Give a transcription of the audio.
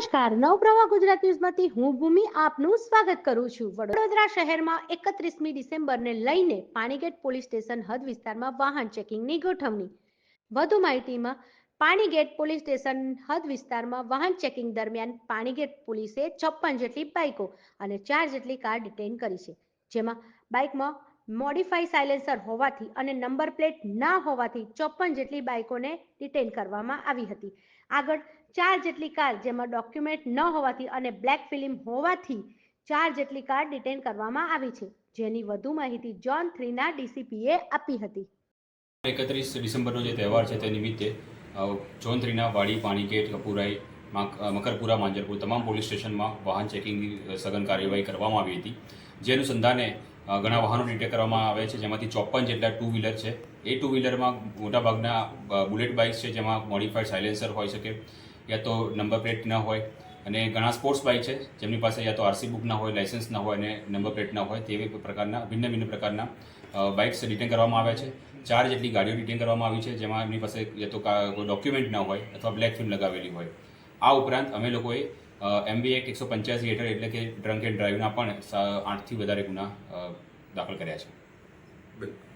નમસ્કાર. નવપ્રવાહ ગુજરાત ન્યૂઝમાંથી હું ભૂમિ આપનું સ્વાગત કરું છું. વડોદરા શહેરમાં એકત્રીસમી ડિસેમ્બરને લઈને પાણીગેટ પોલીસ સ્ટેશન હદ વિસ્તારમાં વાહન ચેકિંગની ગોઠવણી. વધુ માહિતીમાં, પાણીગેટ પોલીસ સ્ટેશન હદ વિસ્તારમાં વાહન ચેકિંગ દરમિયાન પાણીગેટ પોલીસે છપ્પન જેટલી બાઇકો અને ચાર જેટલી કાર ડિટેઇન કરી છે. જેમાં બાઇકમાં મોડિફાઈ સાયલેન્સર હોવાથી અને નંબર પ્લેટ ના હોવાથી ચોપન જેટલી બાઇકોને ડિટેઇન કરવામાં આવી હતી. આગળ ચાર જેટલી કાર જેમાં ડોક્યુમેન્ટ ન હોવાથી અને બ્લેક ફિલ્મ હોવાથી ચાર જેટલી કાર ડિટેન કરવામાં આવી છે. જેની વધુ માહિતી જોન થ્રીના ડીસીપીએ આપી હતી. એકત્રીસ ડિસેમ્બરનો જે તહેવાર છે તે નિમિત્તે જોન થ્રીના વાડી, પાણીગેટ, કપુરાઈ મકરપુરા, માંજરપુર તમામ પોલીસ સ્ટેશનમાં વાહન ચેકિંગની સઘન કાર્યવાહી કરવામાં આવી હતી. જે અનુસંધાને ઘણા વાહનો ડિટેક્ટ કરવામાં આવે છે. જેમાંથી ચોપન જેટલા ટુ વ્હીલર છે. એ ટુ વ્હીલરમાં મોટાભાગના બુલેટ બાઇક્સ છે જેમાં મોડિફાઈડ સાયલેન્સર હોઈ શકે. યા તો નંબર પ્લેટ ન હોય અને ઘણા સ્પોર્ટ્સ બાઇક છે, જેમની પાસે યા તો આરસી બુક ના હોય લાઇસન્સ ના હોય અને નંબર પ્લેટ ના હોય, તેવી પ્રકારના, ભિન્ન ભિન્ન પ્રકારના બાઇક્સ ડિટેન કરવામાં આવ્યા છે. ચાર જેટલી ગાડીઓ ડિટેન કરવામાં આવી છે, જેમાં એમની પાસે યા તો કોઈ ડોક્યુમેન્ટ ના હોય અથવા બ્લેક ફિલ્મ લગાવેલી હોય. આ ઉપરાંત અમે લોકોએ એમબી એક્ટ એકસો પંચ્યાસી હેઠળ એટલે કે ડ્રંક એન્ડ ડ્રાઈવના પણ આઠથી વધારે ગુના દાખલ કર્યા છે. બિલકુલ.